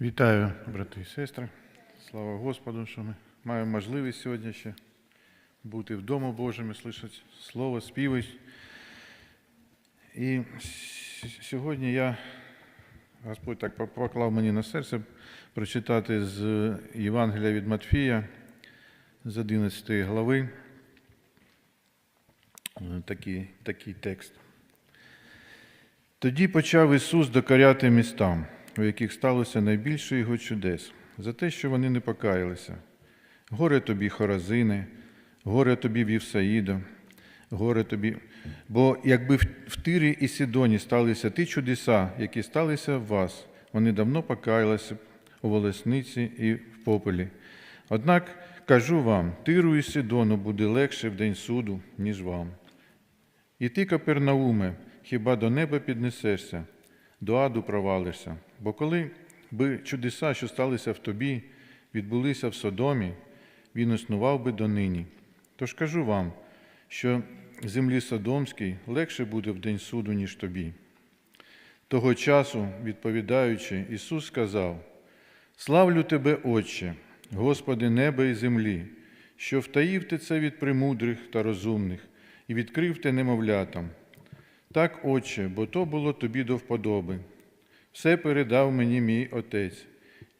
Вітаю, брати і сестри. Слава Господу, що ми маємо можливість сьогодні ще бути вдома Божими, слухати Слово, співи. І сьогодні я, Господь так поклав мені на серце прочитати з Євангелія від Матфія з 11 глави такий, такий текст. Тоді почав Ісус докоряти містам, у яких сталося найбільше його чудес, за те, що вони не покаялися. Горе тобі, Хоразине, горе тобі Вівсаїдо, горе тобі. Бо якби в- Тирі і Сідоні сталися ті чудеса, які сталися в вас, вони давно покаялися у волосниці і в попелі. Однак кажу вам, Тиру і Сидону буде легше в день суду, ніж вам. І ти, Капернауме, хіба до неба піднесешся, до аду провалишся? Бо коли би чудеса, що сталися в тобі, відбулися в Содомі, він існував би донині. Тож кажу вам, що землі Содомській легше буде в день суду, ніж тобі. Того часу, відповідаючи, Ісус сказав: Славлю Тебе, Отче, Господи неба і землі, що втаїв ти це від премудрих та розумних і відкрив те немовлятам. Так, Отче, бо то було тобі до вподоби. Все передав мені мій Отець,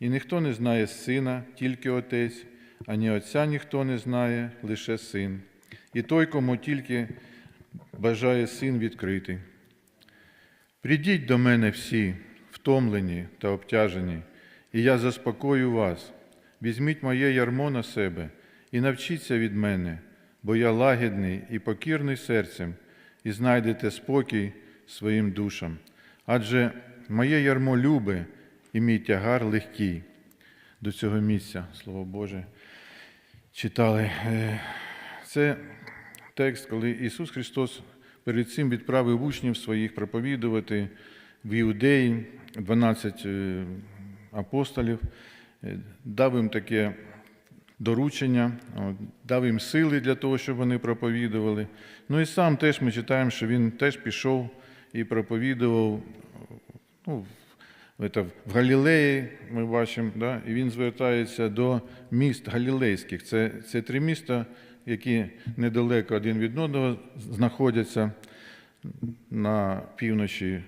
і ніхто не знає сина, тільки Отець, ані Отця ніхто не знає, лише син, і той, кому тільки бажає син відкрити. Придіть до мене всі, втомлені та обтяжені, і я заспокою вас. Візьміть моє ярмо на себе і навчіться від мене, бо я лагідний і покірний серцем, і знайдете спокій своїм душам. Адже моє ярмо любе і мій тягар легкий. До цього місця, Слово Боже, читали. Е, Це текст, коли Ісус Христос перед цим відправив учнів своїх проповідувати в Іудеї 12 е, апостолів, е, дав їм таке доручення, дав їм сили для того, щоб вони проповідували. Ну і сам теж ми читаємо, що він теж пішов і проповідував ну, в, Галілеї, ми бачимо, да? і він звертається до міст галілейських. Це, це три міста, які недалеко один від одного знаходяться на півночі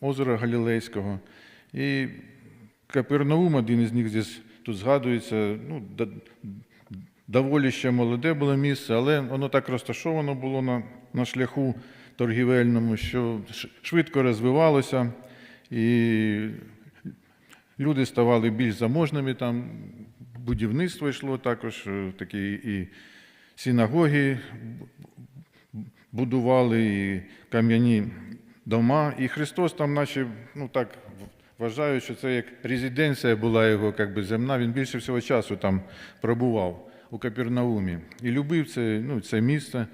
озера Галілейського. І Капернаум, один із них здесь тут згадується, ну, доволі ще молоде було місце, але воно так розташовано було на, на шляху торгівельному, що швидко розвивалося, і люди ставали більш заможними, там будівництво йшло також, е, такі і синагоги будували, і кам'яні дома. І Христос там, наче, ну так вважаю, що це як резиденція була його як би, земна. Він більше всього часу там пробував у Капернаумі. І любив це, ну, це місце.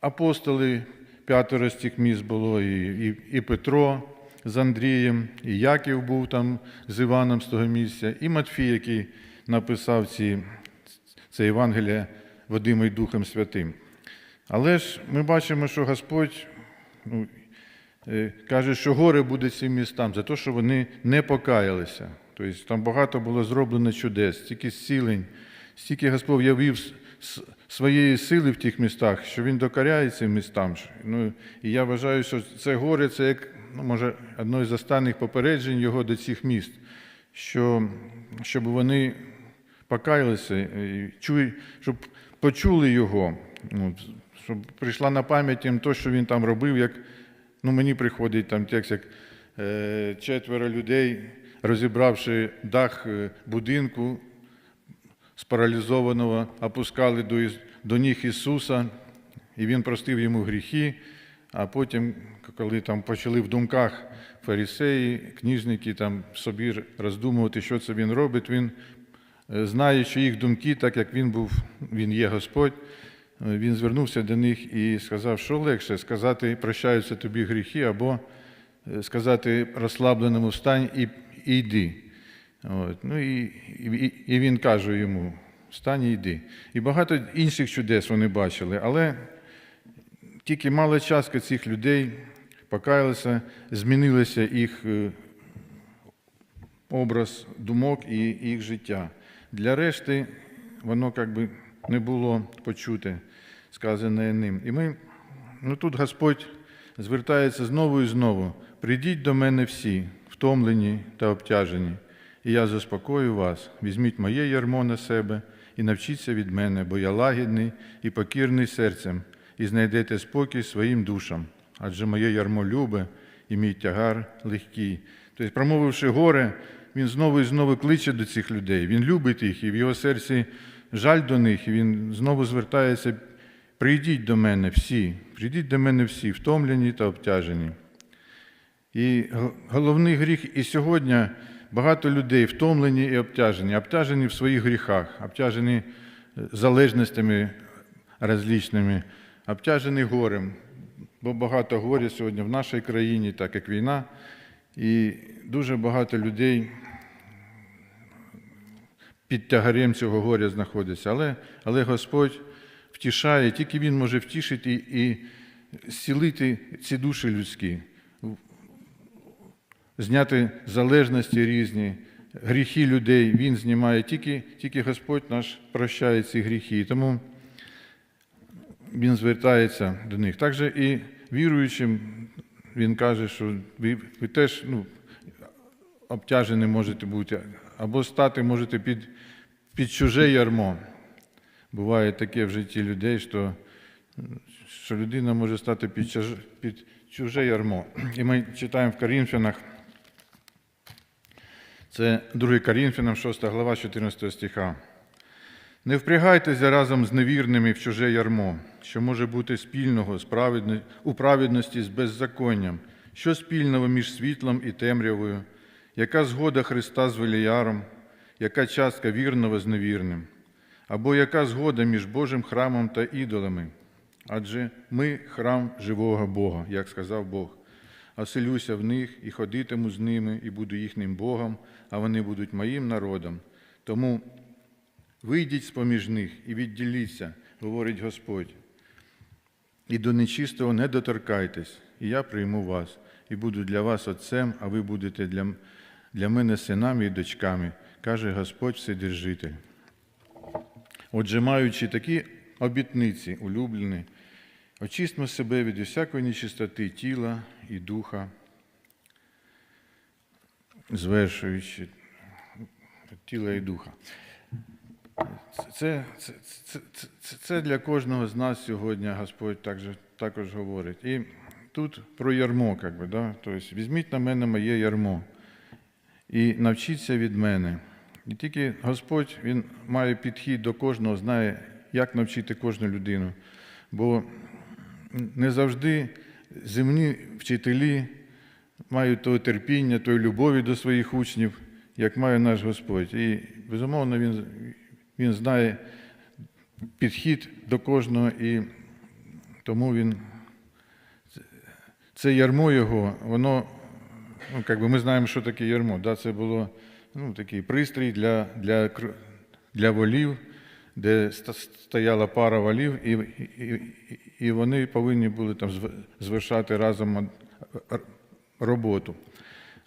Апостоли, п'ятеро з цих міст було, і, і, і Петро з Андрієм, і Яків був там з Іваном з того місця, і Матфій, який написав ці, це Євангеліє Вадимом Духом Святим. Але ж ми бачимо, що Господь ну, каже, що горе буде цим містам за те, що вони не покаялися. Тобто там багато було зроблено чудес, стільки зцілень, стільки Господь явив своєї сили в тих містах, що Він докоряє цим містам. Ну, і я вважаю, що це горе це як, ну, може, одне з останніх попереджень його до цих міст, що, щоб вони покаялися, щоб почули його, ну, щоб прийшла на пам'ять їм те, що він там робив, як ну, мені приходить там текст, як е, четверо людей, розібравши дах е, будинку спаралізованого, опускали до, до ніг Ісуса, і Він простив йому гріхи. А потім, коли там почали в думках фарисеї, книжники там собі роздумувати, що це він робить, він е, знає, що їх думки, так як він був, він є Господь, він звернувся до них і сказав, що легше сказати, прощаються тобі гріхи, або е, сказати розслабленому встань і, йди. От. Ну, і, і, і він каже йому: встань і йди. І багато інших чудес вони бачили, але тільки мала частка цих людей покаялася, змінилося їх е, образ думок і їх життя. Для решти воно як би не було почуте, сказане ним. І ми, ну тут Господь звертається знову і знову. Прийдіть до мене всі, втомлені та обтяжені, і я заспокою вас. Візьміть моє ярмо на себе і навчіться від мене, бо я лагідний і покірний серцем, і знайдете спокій своїм душам. Адже моє ярмо любе і мій тягар легкий. Тобто, промовивши горе, він знову і знову кличе до цих людей. Він любить їх, і в його серці жаль до них, і він знову звертається. Прийдіть до мене всі, прийдіть до мене всі, втомлені та обтяжені. І головний гріх і сьогодні багато людей втомлені і обтяжені, обтяжені в своїх гріхах, обтяжені е, залежностями различними, обтяжені горем, бо багато горя сьогодні в нашій країні, так як війна, і дуже багато людей під тягарем цього горя знаходиться. Але, але Господь втішає, тільки Він може втішити і зцілити ці душі людські зняти залежності різні, гріхи людей Він знімає, тільки, тільки Господь наш прощає ці гріхи. І Тому Він звертається до них. Також і віруючим Він каже, що ви, ви теж ну, обтяжені можете бути, або стати можете під, під чуже ярмо. Буває таке в житті людей, що, що людина може стати під, чуже- під чуже ярмо. І ми читаємо в Корінфянах, це 2 Корінфянам, 6 глава, 14 стиха. Не впрягайтеся разом з невірними в чуже ярмо, що може бути спільного у праведності з беззаконням, що спільного між світлом і темрявою, яка згода Христа з Веліяром, яка частка вірного з невірним, або яка згода між Божим храмом та ідолами. Адже ми храм живого Бога, як сказав Бог. Оселюся в них і ходитиму з ними, і буду їхнім Богом, а вони будуть моїм народом. Тому вийдіть з-поміж них і відділіться, говорить Господь. І до нечистого не доторкайтесь, і я прийму вас, і буду для вас отцем, а ви будете для, для мене синами і дочками, каже Господь Вседержитель. Отже, маючи такі обітниці, улюблені, очистимо себе від усякої нечистоти тіла і духа, звершуючи тіла і духа. Це, це, це, це, це, для кожного з нас сьогодні Господь також, також говорить. І тут про ярмо, як би, да? тобто, візьміть на мене моє ярмо і навчіться від мене. І тільки Господь Він має підхід до кожного, знає, як навчити кожну людину. Бо не завжди земні вчителі мають того терпіння, тої любові до своїх учнів, як має наш Господь. І, безумовно, Він, він знає підхід до кожного, і тому він. Це ярмо його, воно, ну, як би ми знаємо, що таке ярмо. Да? Це було ну, такий пристрій для, для, для волів, де стояла пара волів, і, і, і- вони повинні були там звершати разом роботу.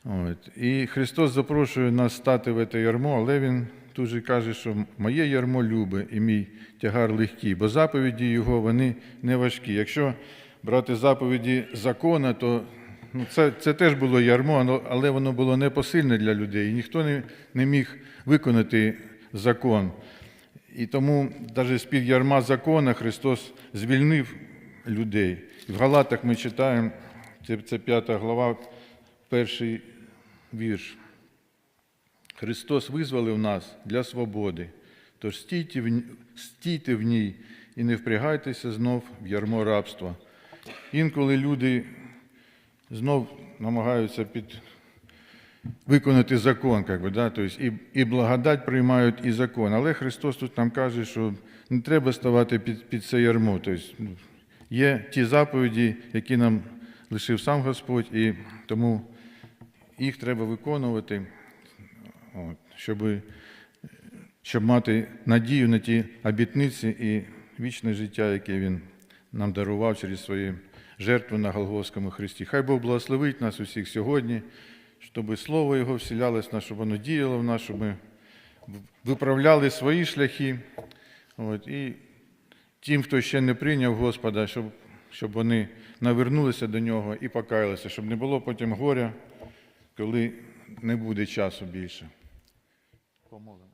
От. І Христос запрошує нас стати в це ярмо, але Він тут же каже, що моє ярмо любе і мій тягар легкий, бо заповіді Його вони не важкі. Якщо брати заповіді закона, то ну, це, це теж було ярмо, але воно було непосильне для людей. І ніхто не, не міг виконати закон. І тому навіть з-під ярма закона Христос звільнив людей. В Галатах ми читаємо, це, це 5 глава, перший вірш. Христос визволив нас для свободи, тож стійте в, стійте в ній і не впрягайтеся знов в ярмо рабства. Інколи люди знов намагаються під, виконати закон, як би, да? тобто і, і благодать приймають, і закон. Але Христос тут нам каже, що не треба ставати під, під це ярмо. Тобто, є ті заповіді, які нам лишив сам Господь, і тому їх треба виконувати, от, щоб, щоб мати надію на ті обітниці і вічне життя, яке Він нам дарував через свою жертву на Голгофському Христі. Хай Бог благословить нас усіх сьогодні, щоб Слово Його вселялось в нас, щоб воно діяло в нас, щоб ми виправляли свої шляхи. От, і тим, хто ще не прийняв Господа, щоб, щоб вони навернулися до нього і покаялися, щоб не було потім горя, коли не буде часу більше. Помолимось.